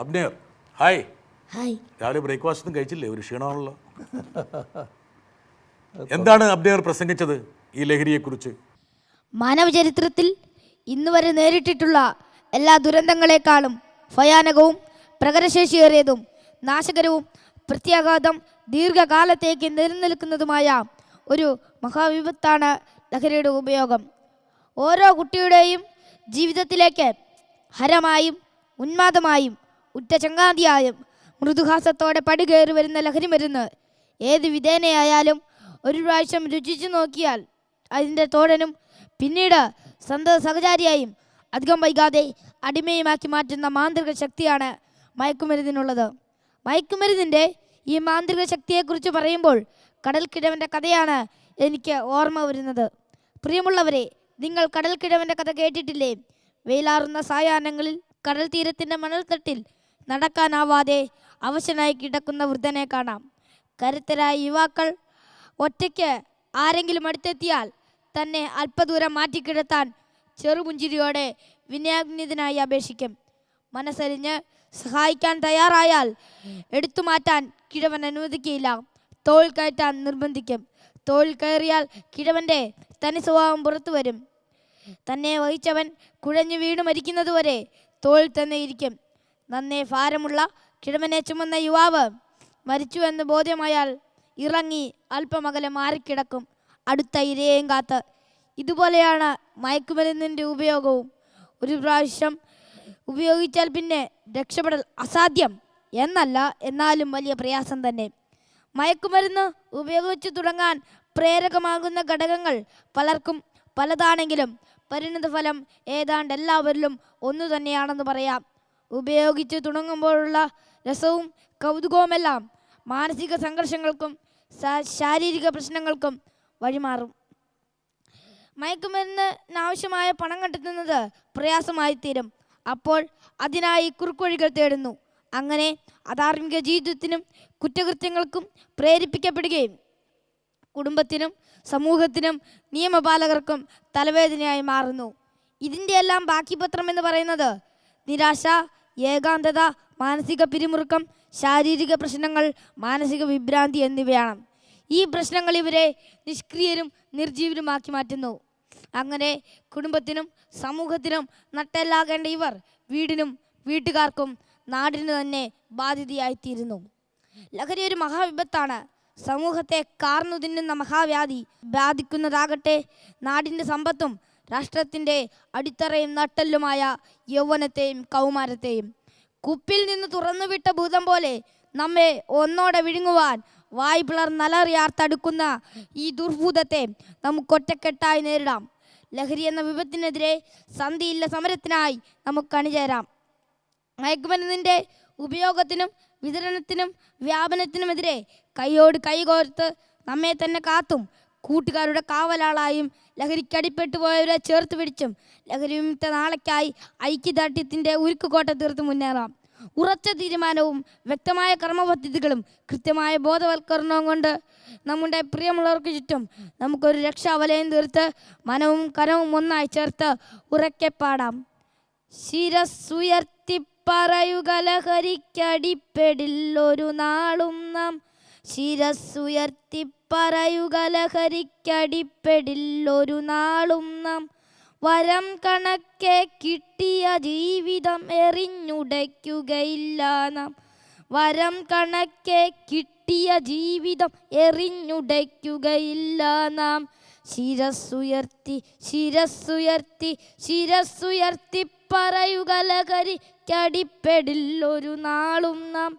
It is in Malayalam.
Abner hi. ഹായ്. രാവിലെ ബ്രേക്ക്ഫാസ്റ്റ് ഒന്നും കഴിച്ചില്ലേ? ഒരു ക്ഷീണമാണല്ലോ. എന്താണ് അബ്നേർ പ്രസംഗിച്ചത് ഈ ലഹരിയെക്കുറിച്ച്? മാനവചരിത്രത്തിൽ ഇന്ന് വരെ നേരിട്ടിട്ടുള്ള എല്ലാ ദുരന്തങ്ങളെക്കാളും ഭയാനകവും പ്രകടശേഷിയേറിയതും നാശകരവും പ്രത്യാഘാതം ദീർഘകാലത്തേക്ക് നിലനിൽക്കുന്നതുമായ ഒരു മഹാവിപത്താണ് ലഹരിയുടെ ഉപയോഗം. ഓരോ കുട്ടിയുടെയും ജീവിതത്തിലേക്ക് ഹരമായും ഉന്മാദമായും ഉറ്റ ചങ്ങാതിയായും മൃദുഹാസത്തോടെ പടികയറി വരുന്ന ലഹരി മരുന്ന് ഏത് വിധേനയായാലും ഒരു പ്രാവശ്യം രുചിച്ചു നോക്കിയാൽ അതിന്റെ തോഴനും പിന്നീട് സന്ത സഹചാരിയായും അധികം വൈകാതെ അടിമയുമാക്കി മാറ്റുന്ന മാന്ത്രിക ശക്തിയാണ് മയക്കുമരുന്നിനുള്ളത്. മയക്കുമരുന്നിന്റെ ഈ മാന്ത്രിക ശക്തിയെക്കുറിച്ച് പറയുമ്പോൾ കടൽക്കിഴവന്റെ കഥയാണ് എനിക്ക് ഓർമ്മ വരുന്നത്. പ്രിയമുള്ളവരെ നിങ്ങൾ കടൽക്കിഴവന്റെ കഥ കേട്ടിട്ടില്ലേ? വെയിലാറുന്ന സായാഹ്നങ്ങളിൽ കടൽ തീരത്തിന്റെ മണൽത്തട്ടിൽ നടക്കാനാവാതെ അവശനായി കിടക്കുന്ന വൃദ്ധനെ കാണാം. കരുത്തരായ യുവാക്കൾ ഒറ്റയ്ക്ക് ആരെങ്കിലും അടുത്തെത്തിയാൽ തന്നെ അല്പദൂരം മാറ്റിക്കിടത്താൻ ചെറുപുഞ്ചിരിയോടെ വിനയാഗ്നിതനായി അപേക്ഷിക്കും. മനസ്സരിഞ്ഞ് സഹായിക്കാൻ തയ്യാറായാൽ എടുത്തു മാറ്റാൻ കിഴവൻ അനുവദിക്കുകയില്ല. തോൾ കയറ്റാൻ നിർബന്ധിക്കും. തോൾ കയറിയാൽ കിഴവന്റെ തനി സ്വഭാവം പുറത്തു വരും. തന്നെ വഹിച്ചവൻ കുഴഞ്ഞു വീണു മരിക്കുന്നതുവരെ തോൾ തന്നെ ഇരിക്കും. നന്നേ ഭാരമുള്ള കിഴമനെ ചുമന്ന യുവാവ് മരിച്ചു എന്ന് ബോധ്യമായാൽ ഇറങ്ങി അല്പമകലെ മാറിക്കിടക്കും. അടുത്ത ഇരയെയും കാത്ത്. ഇതുപോലെയാണ് മയക്കുമരുന്നിന്റെ ഉപയോഗവും. ഒരു പ്രാവശ്യം ഉപയോഗിച്ചാൽ പിന്നെ രക്ഷപ്പെടൽ അസാധ്യം എന്നല്ല എന്നാലും വലിയ പ്രയാസം തന്നെ. മയക്കുമരുന്ന് ഉപയോഗിച്ച് തുടങ്ങാൻ പ്രേരകമാകുന്ന ഘടകങ്ങൾ പലർക്കും പലതാണെങ്കിലും പരിണിതഫലം ഏതാണ്ട് എല്ലാവരിലും ഒന്നു തന്നെയാണെന്ന് പറയാം. ഉപയോഗിച്ച് തുടങ്ങുമ്പോഴുള്ള രസവും കൗതുകവുമെല്ലാം മാനസിക സംഘർഷങ്ങൾക്കും ശാരീരിക പ്രശ്നങ്ങൾക്കും വഴിമാറും. മയക്കുമരുന്നിനാവശ്യമായ പണം കണ്ടെത്തുന്നത് പ്രയാസമായി തീരും അപ്പോൾ അതിനായി കുറുക്കുവഴികൾ തേടുന്നു. അങ്ങനെ അധാർമിക ജീവിതത്തിനും കുറ്റകൃത്യങ്ങൾക്കും പ്രേരിപ്പിക്കപ്പെടുകയും കുടുംബത്തിനും സമൂഹത്തിനും നിയമപാലകർക്കും തലവേദനയായി മാറുന്നു. ഇതിന്റെ എല്ലാം ബാക്കി പത്രം എന്ന് പറയുന്നത് നിരാശ ഏകാന്തത മാനസിക പിരിമുറുക്കം ശാരീരിക പ്രശ്നങ്ങൾ മാനസിക വിഭ്രാന്തി എന്നിവയാണ്. ഈ പ്രശ്നങ്ങൾ ഇവരെ നിഷ്ക്രിയരും നിർജീവരുമാക്കി മാറ്റുന്നു. അങ്ങനെ കുടുംബത്തിനും സമൂഹത്തിനും നട്ടെല്ലാകേണ്ട ഇവർ വീടിനും വീട്ടുകാർക്കും നാടിനു തന്നെ ബാധിതയായിത്തീരുന്നു ലഹരി ഒരു മഹാവിപത്താണ്. സമൂഹത്തെ കാർന്നു തിന്നുന്ന മഹാവ്യാധി ബാധിക്കുന്നതാകട്ടെ നാടിന്റെ സമ്പത്തും രാഷ്ട്രത്തിന്റെ അടിത്തറയും നട്ടെല്ലുമായ യൗവനത്തെയും കൗമാരത്തെയും. കുപ്പിൽ നിന്ന് തുറന്നുവിട്ട ഭൂതം പോലെ നമ്മെ ഒന്നോടെ വിഴുങ്ങുവാൻ വായ് പിളർന്നലറിയാർത്തടുക്കുന്ന ഈ ദുർഭൂതത്തെ നമുക്ക് ഒറ്റക്കെട്ടായി നേരിടാം. ലഹരി എന്ന വിപത്തിനെതിരെ സന്ധിയില്ല സമരത്തിനായി നമുക്ക് അണിചേരാം. മയക്കുമരുന്നിന്റെ ഉപയോഗത്തിനും വിതരണത്തിനും വ്യാപനത്തിനുമെതിരെ കൈയോട് കൈകോർത്ത് നമ്മെ തന്നെ കാത്തും. കൂട്ടുകാരുടെ കാവലാളായും ലഹരിക്കടിപ്പെട്ടു പോയവരെ ചേർത്ത് പിടിച്ചും ലഹരി വിമുക്ത നാളേക്കായി ഐക്യദാർഢ്യത്തിന്റെ ഉരുക്കുകോട്ട തീർത്ത് മുന്നേറാം. ഉറച്ച തീരുമാനവും വ്യക്തമായ കർമ്മപദ്ധതികളും കൃത്യമായ ബോധവൽക്കരണവും കൊണ്ട് നമ്മുടെ പ്രിയമുള്ളവർക്ക് ചുറ്റും നമുക്കൊരു രക്ഷാവലയം തീർത്ത് മനവും കനവും ഒന്നായി ചേർത്ത് ഉറക്കെ പാടാം. ശിരസ്സുയർത്തി പറയുക ലഹരിക്കടിപ്പെടിൽ ഒരു നാളും നാം ശിരസ്സുയർത്തി പറയുക ലഹരിക്കടിപ്പെടില്ലൊരു നാളും നാം വരം കണക്കെ കിട്ടിയ ജീവിതം എറിഞ്ഞുടയ്ക്കുകയില്ല നാം. വരം കണക്കെ കിട്ടിയ ജീവിതം എറിഞ്ഞുടയ്ക്കുകയില്ല നാം. ശിരസ്സുയർത്തി ശിരസ്സുയർത്തി ശിരസ്സുയർത്തി പറയുക ലഹരിക്കടിപ്പെടില്ലൊരു നാളും നാം